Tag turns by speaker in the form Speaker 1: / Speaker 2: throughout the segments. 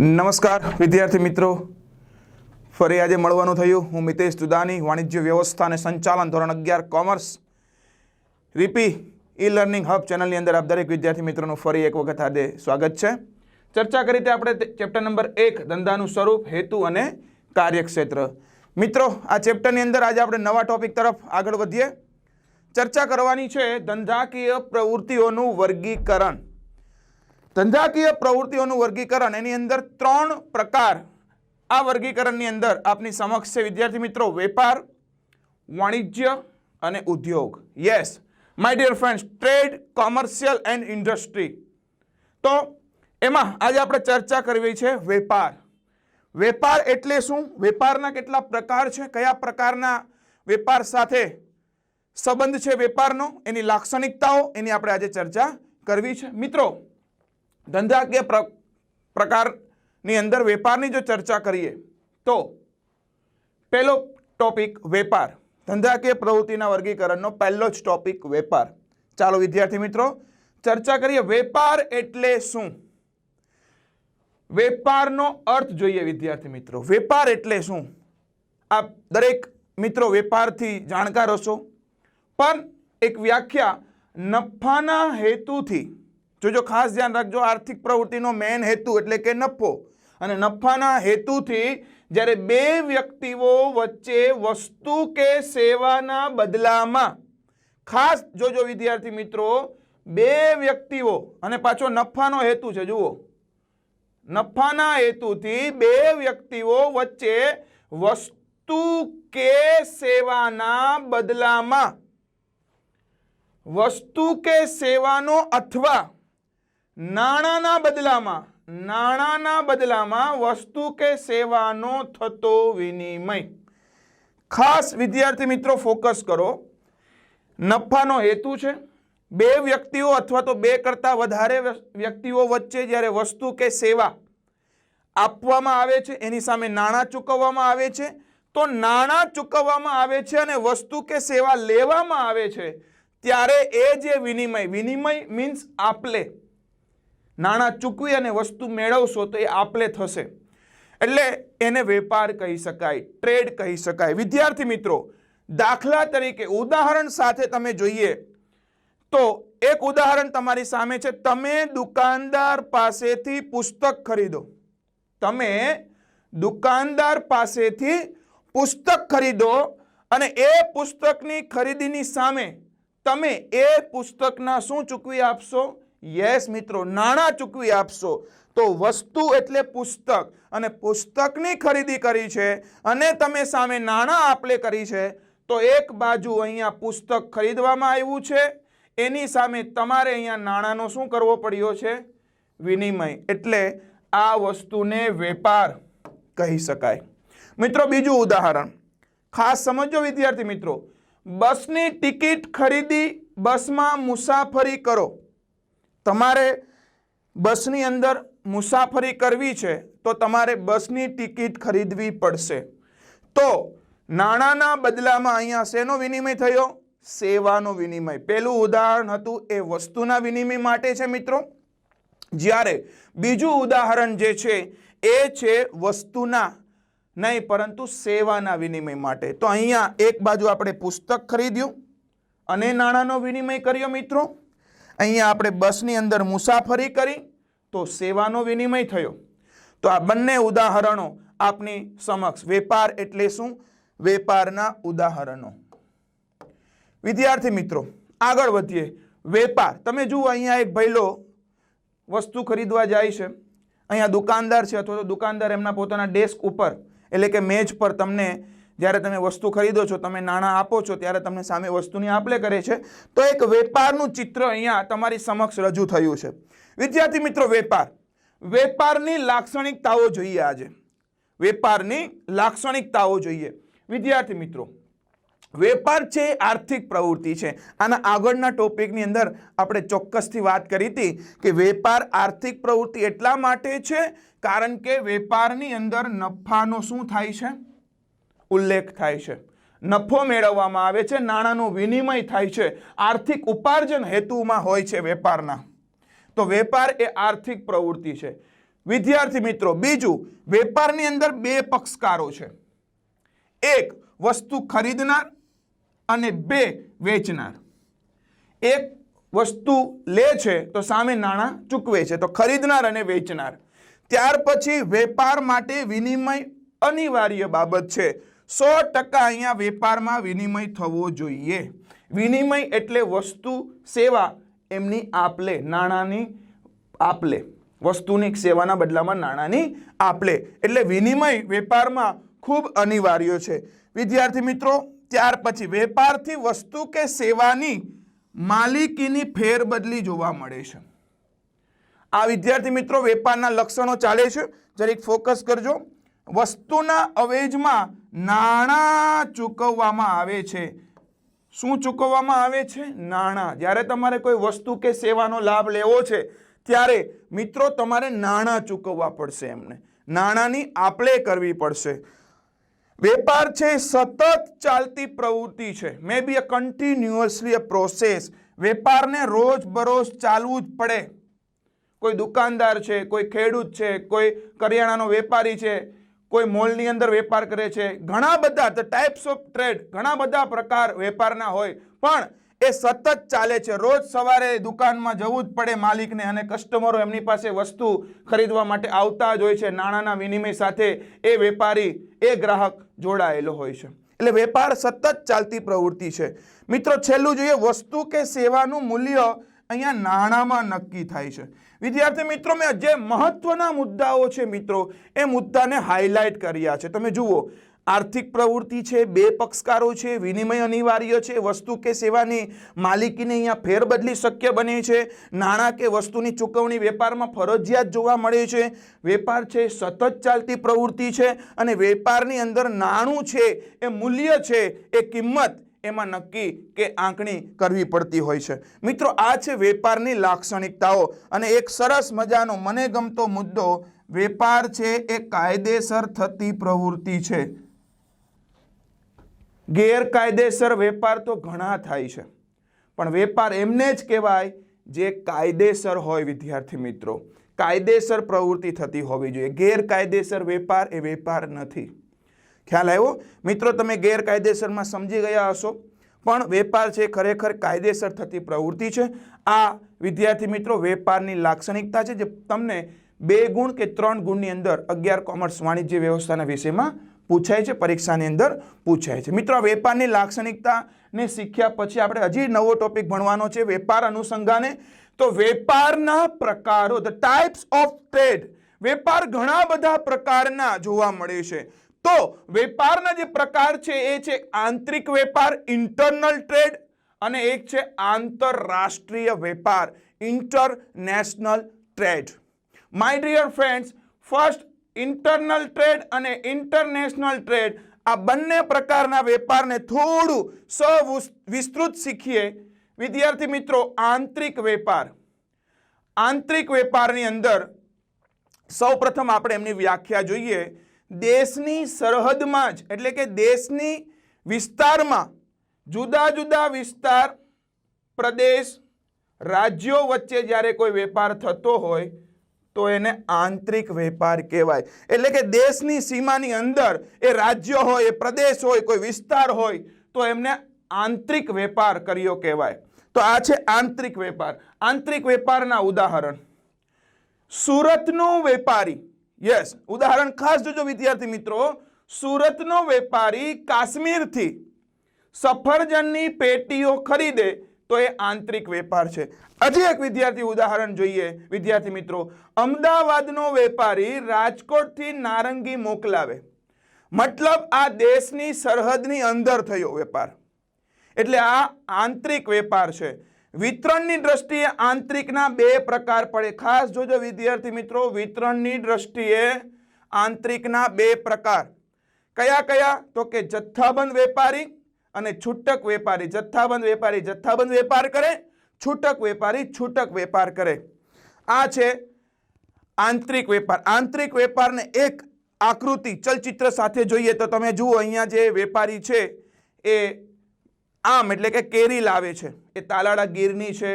Speaker 1: નમસ્કાર, વિદ્યાર્થી મિત્રો. ફરી આજે મળવાનું થયું હું મિતેશ દુદાની વાણિજ્ય વ્યવસ્થા અને સંચાલન ધોરણ અગિયાર, કોમર્સ. રીપી ઈ લર્નિંગ હબ ચેનલની અંદર આપ દરેક વિદ્યાર્થી મિત્રોનું ફરી એક વખત આજે સ્વાગત છે. ચર્ચા કરી તે આપણે ચેપ્ટર નંબર એક, ધંધાનું સ્વરૂપ, હેતુ અને કાર્યક્ષેત્ર. મિત્રો, આ ચેપ્ટરની અંદર આજે આપણે નવા ટોપિક તરફ આગળ વધીએ. ચર્ચા કરવાની છે ધંધાકીય પ્રવૃત્તિઓનું વર્ગીકરણ. ધંધાકીય પ્રવૃત્તિઓનું વર્ગીકરણ. એની અંદર ત્રણ પ્રકાર આ વર્ગીકરણની અંદર આપની સમક્ષ છે. વિદ્યાર્થી મિત્રો, વેપાર, વાણિજ્ય અને ઉદ્યોગ. Yes my dear friends trade commercial and industry તો એમાં આજે આપણે ચર્ચા કરવી છે વેપાર. વેપાર એટલે શું? વેપારના કેટલા પ્રકાર છે? કયા પ્રકારના વેપાર સાથે સંબંધ છે વેપારનો? એની લાક્ષણિકતાઓ એની આપણે આજે ચર્ચા કરવી છે. મિત્રો ધંધાકીય પ્ર- પ્રકારની અંદર વેપારની જો ચર્ચા કરીએ, તો પહેલો ટોપિક વેપાર. ધંધાકીય પ્રવૃત્તિના વર્ગીકરણનો પહેલો જ ટોપિક વેપાર. ચાલો વિદ્યાર્થી મિત્રો, ચર્ચા કરીએ વેપાર એટલે શું? વેપારનો અર્થ જોઈએ વિદ્યાર્થી મિત્રો. વેપાર એટલે શું? આપ દરેક મિત્રો વેપારથી જાણકાર હશો. પણ એક વ્યાખ્યા નફાના હેતુથી જોજો ખાસ ધ્યાન રાખજો, આર્થિક પ્રવૃત્તિનો મેન હેતુ એટલે કે નફો. અને નફાના હેતુથી જ્યારે બે વ્યક્તિઓ વચ્ચે વસ્તુ કે સેવાના બદલામાં, ખાસ જોજો વિદ્યાર્થી મિત્રો, બે વ્યક્તિઓ, અને પાછો નફાનો હેતુ છે, જુઓ. નફાના હેતુથી બે વ્યક્તિઓ વચ્ચે વસ્તુ કે સેવાના બદલામાં, વસ્તુ કે સેવાનો અથવા નાણાંના બદલામાં નાણાંના બદલામાં વસ્તુ કે સેવાનો થતો વિનિમય. ખાસ વિદ્યાર્થી મિત્રો ફોકસ કરો. નફાનો હેતુ છે. બે વ્યક્તિઓ અથવા તો બે કરતાં વધારે વ્યક્તિઓ વચ્ચે જ્યારે વસ્તુ કે સેવા આપવામાં આવે છે, એની સામે નાણાં ચૂકવવામાં આવે છે, તો નાણાં ચૂકવવામાં આવે છે અને વસ્તુ કે સેવા લેવામાં આવે છે, ત્યારે એ જે વિનિમય વિનિમય મીન્સ આપલે. નાણાં ચૂકવી અને વસ્તુ મેળવશો તો એ આપલે થશે. એટલે એને વેપાર કહી શકાય, ટ્રેડ કહી શકાય. વિદ્યાર્થી મિત્રો, દાખલા તરીકે ઉદાહરણ સાથે તમે જોઈએ તો એક ઉદાહરણ તમારી સામે છે, તમે દુકાનદાર પાસેથી પુસ્તક ખરીદો. તમે દુકાનદાર પાસેથી પુસ્તક ખરીદો અને એ પુસ્તકની ખરીદીની સામે તમે એ પુસ્તકના શું ચૂકવી આપશો? યસ મિત્રો, નાણાં ચૂકવી આપશો. તો વસ્તુ એટલે પુસ્તક. અને પુસ્તકની ખરીદી કરી છે અને તમે સામે નાણાં આપલે કરી છે, તો એક બાજુ અહીંયા પુસ્તક ખરીદવામાં આવ્યું છે. એની સામે તમારે અહીંયા નાણાંનો શું કરવો પડ્યો છે? વિનિમય. એટલે આ વસ્તુને વેપાર કહી શકાય. મિત્રો, બીજું ઉદાહરણ. ખાસ સમજો વિદ્યાર્થી મિત્રો, બસની ટિકિટ ખરીદી બસમાં મુસાફરી કરો. તમારે બસની અંદર મુસાફરી કરવી છે, તો તમારે બસની ટિકિટ ખરીદવી પડશે. તો નાણાંના બદલામાં અહીંયા શેનો વિનિમય થયો? સેવાનો વિનિમય. પહેલું ઉદાહરણ હતું એ વસ્તુના વિનિમય માટે છે મિત્રો. જ્યારે બીજું ઉદાહરણ જે છે, એ છે વસ્તુના, નહીં, પરંતુ સેવાના વિનિમય માટે. તો અહીંયા એક બાજુ આપણે પુસ્તક ખરીદ્યું અને નાણાંનો વિનિમય કર્યો મિત્રો. અહીંયા આપણે બસની અંદર મુસાફરી કરી તો સેવાનો વિનિમય થયો. તો આ બંને ઉદાહરણો આપની સમક્ષ. વેપાર એટલે શું? વેપારના ઉદાહરણો. વિદ્યાર્થી મિત્રો, આગળ વધીએ. વેપાર. તમે જુઓ, અહીંયા એક ભૈલો વસ્તુ ખરીદવા જાય છે. અહીંયા દુકાનદાર છે અથવા તો દુકાનદાર એમના પોતાના ડેસ્ક ઉપર, એટલે કે મેજ પર તમને જ્યારે તમે વસ્તુ ખરીદો છો, તમે નાણાં આપો છો, ત્યારે તમને સામે વસ્તુની આપલે કરે છે, તો એક વેપારનું ચિત્ર અહીંયા તમારી સમક્ષ રજૂ થયું છે. વિદ્યાર્થી મિત્રો, વેપાર. વેપારની લાક્ષણિકતાઓ જોઈએ આજે. વેપારની લાક્ષણિકતાઓ જોઈએ. વિદ્યાર્થી મિત્રો, વેપાર છે આર્થિક પ્રવૃત્તિ છે. આના આગળના ટોપિકની અંદર આપણે ચોક્કસથી વાત કરી હતી કે વેપાર આર્થિક પ્રવૃત્તિ એટલા માટે છે, કારણ કે વેપારની અંદર નફાનો શું થાય છે? ઉલ્લેખ થાય છે. નફો મેળવવામાં આવે છે, નાણાંનો વિનિમય થાય છે, આર્થિક ઉપાર્જન હેતુમાં હોય છે વેપારના. તો વેપાર એ આર્થિક પ્રવૃત્તિ છે. વિદ્યાર્થી મિત્રો, બીજું, વેપારની અંદર બે પક્ષકારો છે. એક, વસ્તુ ખરીદનાર અને બે, વેચનાર. એક વસ્તુ લે છે તો સામે નાણાં ચૂકવે છે, તો ખરીદનાર અને વેચનાર. ત્યાર પછી વેપાર માટે વિનિમય અનિવાર્ય બાબત છે. સો ટકા અહીંયા વેપારમાં વિનિમય થવો જોઈએ. વિનિમય એટલે વસ્તુ, સેવા એમની આપલે, નાણાંની આપલે. વસ્તુની સેવાના બદલામાં નાણાંની આપલે. એટલે વિનિમય વેપારમાં ખૂબ અનિવાર્ય છે. વિદ્યાર્થી મિત્રો, ત્યાર પછી વેપારથી વસ્તુ કે સેવાની માલિકીની ફેરબદલી જોવા મળે છે. આ વિદ્યાર્થી મિત્રો, વેપારના લક્ષણો ચાલે છે. જરીક ફોકસ કરજો. વસ્તુના અવેજમાં નાણાં ચૂકવવામાં આવે છે. શું ચૂકવવામાં આવે છે? નાણાં. જ્યારે તમારે કોઈ વસ્તુ કે સેવાનો લાભ લેવો છે, ત્યારે મિત્રો તમારે નાણાં ચૂકવવા પડશે એમને. નાણાંની આપલે કરવી પડશે. વેપાર છે, સતત ચાલતી પ્રવૃત્તિ છે. મે બી અ કન્ટિન્યુઅસલી અ પ્રોસેસ વેપારને રોજ બરોજ ચાલવું જ પડે. કોઈ દુકાનદાર છે, કોઈ ખેડૂત છે, કોઈ કરિયાણાનો વેપારી છે કોઈ મોલની અંદર વેપાર કરે છે. ઘણા બધા ધ ટાઈપ્સ ઓફ ટ્રેડ ઘણા બધા પ્રકાર વેપારના હોય. પણ એ સતત ચાલે છે. રોજ સવારે દુકાનમાં જવું જ પડે માલિકને અને કસ્ટમરો એમની પાસે વસ્તુ ખરીદવા માટે આવતા જ હોય છે. નાણાંના વિનિમય સાથે એ વેપારી, એ ગ્રાહક જોડાયેલો હોય છે. એટલે વેપાર સતત ચાલતી પ્રવૃત્તિ છે. મિત્રો, છેલ્લું જોઈએ વસ્તુ કે સેવાનું મૂલ્ય અહીંયા નાણાંમાં નક્કી થાય છે. વિદ્યાર્થી મિત્રો, મેં જે મહત્વના મુદ્દાઓ છે મિત્રો, એ મુદ્દાને હાઇલાઇટ કર્યા છે. તમે જુઓ, આર્થિક પ્રવૃત્તિ છે, બે પક્ષકારો છે, વિનિમય અનિવાર્ય છે, વસ્તુ કે સેવાની માલિકીને અહીંયા ફેરબદલી શક્ય બને છે, નાણાં કે વસ્તુની ચૂકવણી વેપારમાં ફરજિયાત જોવા મળે છે. વેપાર છે, સતત ચાલતી પ્રવૃત્તિ છે અને વેપારની અંદર નાણું છે, એ મૂલ્ય છે, એ કિંમત એમાં નક્કી કે આંકણી કરવી પડતી હોય છે. મિત્રો, આ છે વેપારની લાક્ષણિકતાઓ અને એક સરસ મજાનો, મને ગમતો મુદ્દો, વેપાર છે એ કાયદેસર થતી પ્રવૃત્તિ છે. ગેરકાયદેસર વેપાર તો ઘણા થાય છે, પણ વેપાર એમને જ કહેવાય જે કાયદેસર હોય, વિદ્યાર્થી મિત્રો. કાયદેસર પ્રવૃત્તિ થતી હોવી જોઈએ. ગેરકાયદેસર વેપાર એ વેપાર નથી. ખ્યાલ આવ્યો? મિત્રો, તમે ગેરકાયદેસરમાં સમજી ગયા હશો. પણ વેપાર છે ખરેખર કાયદેસર થતી પ્રવૃત્તિ છે. આ વિદ્યાર્થી મિત્રો, વેપારની લાક્ષણિકતા છે જે તમને બે ગુણ કે ત્રણ ગુણની અંદર અગિયાર કોમર્સ વાણિજ્ય વ્યવસ્થાના વિષયમાં પૂછાય છે, પરીક્ષાની અંદર પૂછાય છે. મિત્રો વેપારની લાક્ષણિકતાને શીખ્યા પછી આપણે હજી નવો ટોપિક ભણવાનો છે, વેપાર અનુસંધાને. તો વેપારના પ્રકારો ધ ટાઈપ્સ ઓફ ટ્રેડ વેપાર ઘણા બધા પ્રકારના જોવા મળે છે. તો વેપારના જે પ્રકાર છે એ છે આંતરિક વેપાર ઇન્ટરનલ ટ્રેડ અને એક છે આંતરરાષ્ટ્રીય વેપાર international trade my dear friends first internal trade અને ઇન્ટરનેશનલ ટ્રેડ આ બંને પ્રકારના વેપારને થોડું સૌ વિસ્તૃત શીખીએ. વિદ્યાર્થી મિત્રો, આંતરિક વેપાર. આંતરિક વેપારની અંદર સૌપ્રથમ આપણે એમની વ્યાખ્યા જોઈએ. દેશની સરહદમાં જ, એટલે કે દેશની વિસ્તારમાં, જુદા જુદા વિસ્તાર, પ્રદેશ, રાજ્યો વચ્ચે જ્યારે કોઈ વેપાર થતો હોય, તો એને આંતરિક વેપાર કહેવાય. એટલે કે દેશની સીમાની અંદર એ રાજ્ય હોય, એ પ્રદેશ હોય, કોઈ વિસ્તાર હોય, તો એમને આંતરિક વેપાર કર્યો કહેવાય. તો આ છે આંતરિક વેપાર. આંતરિક વેપારના ઉદાહરણ. સુરતનો વેપારી યસ ઉદાહરણ ખાસ જોજો વિદ્યાર્થી મિત્રો. સુરતનો વેપારી કાશ્મીરથી સફરજનની પેટીઓ ખરીદે તો એ આંતરિક વેપાર છે. હજી એક વિદ્યાર્થી ઉદાહરણ જોઈએ. વિદ્યાર્થી મિત્રો, અમદાવાદનો વેપારી રાજકોટથી નારંગી મોકલાવે. મતલબ આ દેશની સરહદની અંદર થયો વેપાર. એટલે આ આંતરિક વેપાર છે. વિતરણની દ્રષ્ટિએ આંતરિકના બે પ્રકાર પડે. ખાસ જોજો વિદ્યાર્થી મિત્રો, વિતરણની દ્રષ્ટિએ આંતરિકના બે પ્રકાર. કયા કયા? તો કે જથ્થાબંધ વેપારી અને છૂટક વેપારી. જથ્થાબંધ વેપારી જથ્થાબંધ વેપાર કરે, છૂટક વેપારી છૂટક વેપાર કરે. આ છે આંતરિક વેપાર. આંતરિક વેપારને એક આકૃતિ ચલચિત્ર સાથે જોઈએ તો તમે જુઓ, અહીંયા જે વેપારી છે એ આમ એટલે કે કેરી લાવે છે. એ તાલાળા ગીરની છે,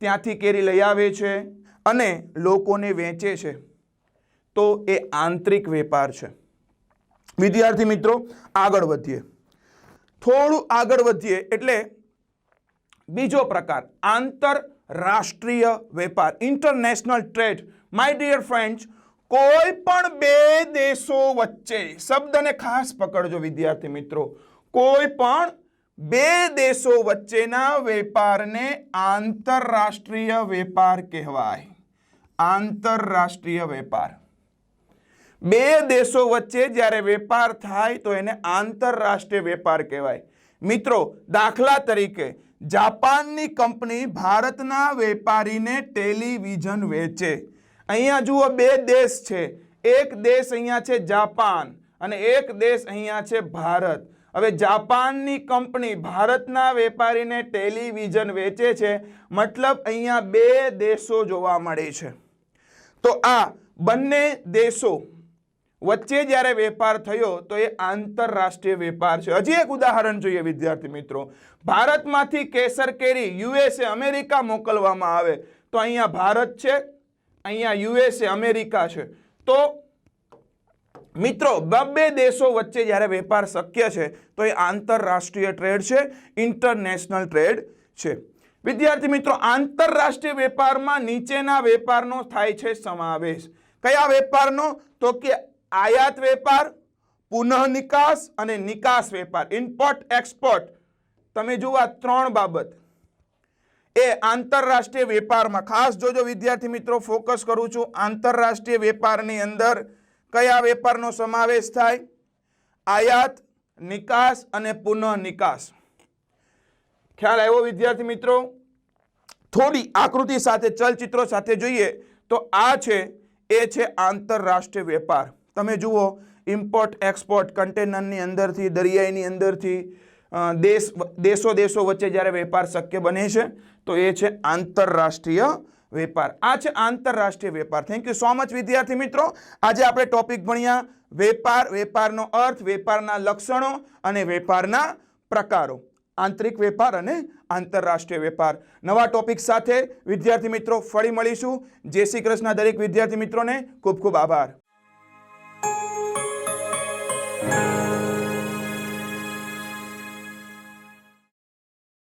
Speaker 1: ત્યાંથી કેરી લઈ આવે છે અને લોકોને વેચે છે. તો એ આંતરિક વેપાર છે. વિદ્યાર્થી મિત્રો, આગળ વધીએ. થોડું આગળ વધીએ એટલે બીજો પ્રકાર, આંતરરાષ્ટ્રીય વેપાર international trade my dear friends કોઈ પણ બે દેશો વચ્ચે, શબ્દને ખાસ પકડજો વિદ્યાર્થી મિત્રો, કોઈ પણ બે દેશો વચ્ચેના વેપારને આંતરરાષ્ટ્રીય વેપાર કહેવાય. આંતરરાષ્ટ્રીય વેપાર. બે દેશો વચ્ચે જ્યારે વેપાર થાય તો એને આંતરરાષ્ટ્રીય વેપાર કહેવાય. મિત્રો, દાખલા તરીકે, જાપાનની કંપની ભારતના વેપારીને ટેલિવિઝન વેચે. અહીંયા જુઓ, બે દેશ છે. એક દેશ અહીંયા છે જાપાન અને એક દેશ અહીંયા છે ભારત. હવે જાપાનની કંપની ભારતના વેપારીને ટેલિવિઝન વેચે છે. મતલબ અહીંયા બે દેશો જોવા મળે છે. તો આ બંને દેશો વચ્ચે જ્યારે વેપાર થયો તો એ આંતરરાષ્ટ્રીય વેપાર છે. હજી એક ઉદાહરણ જોઈએ વિદ્યાર્થી મિત્રો. ભારતમાંથી કેસર કેરી યુએસએ અમેરિકા મોકલવામાં આવે. તો અહીંયા ભારત છે, અહીંયા યુએસએ અમેરિકા છે. તો મિત્રો બબ્બે દેશો વચ્ચે જ્યારે વેપાર શક્ય છે, તો એ આંતરરાષ્ટ્રીય ટ્રેડ છે, ઇન્ટરનેશનલ ટ્રેડ છે. વિદ્યાર્થી મિત્રો, આંતરરાષ્ટ્રીય વેપારમાં નીચેના વેપારનો થાય છે સમાવેશ. કયા વેપારનો? તો કે આયાત વેપાર પુનઃ નિકાસ અને નિકાસ વેપાર, ઇમ્પોર્ટ, એક્સપોર્ટ. તમે જુઓ આ ત્રણ બાબત. એ આંતરરાષ્ટ્રીય વેપારમાં. ખાસ જોજો વિદ્યાર્થી મિત્રો, ફોકસ કરું છું આંતરરાષ્ટ્રીય વેપારની અંદર કયા વેપારનો સમાવેશ થાય? આયાત, નિકાસ અને પુનઃ નિકાસ ખ્યાલ આવ્યો વિદ્યાર્થી મિત્રો? થોડી આકૃતિ સાથે, ચલચિત્રો સાથે જોઈએ તો આ છે, એ છે આંતરરાષ્ટ્રીય વેપાર. તમે જુઓ ઇમ્પોર્ટ એક્સપોર્ટ કન્ટેનરની અંદરથી, દરિયાઈની અંદરથી દેશ દેશો દેશો વચ્ચે જ્યારે વેપાર શક્ય બને છે, તો એ છે આંતરરાષ્ટ્રીય વેપાર. આ છે આંતરરાષ્ટ્રીય વેપાર. થેન્ક યુ સો મચ વિદ્યાર્થી મિત્રો. આજે આપણે ટોપિક ભણ્યા વેપાર, વેપારનો અર્થ, વેપારના લક્ષણો અને વેપારના પ્રકારો. આંતરિક વેપાર અને આંતરરાષ્ટ્રીય વેપાર. નવા ટોપિક સાથે વિદ્યાર્થી મિત્રો ફરી મળીશું. જય શ્રી કૃષ્ણ. દરેક વિદ્યાર્થી મિત્રોને ખૂબ ખૂબ આભાર.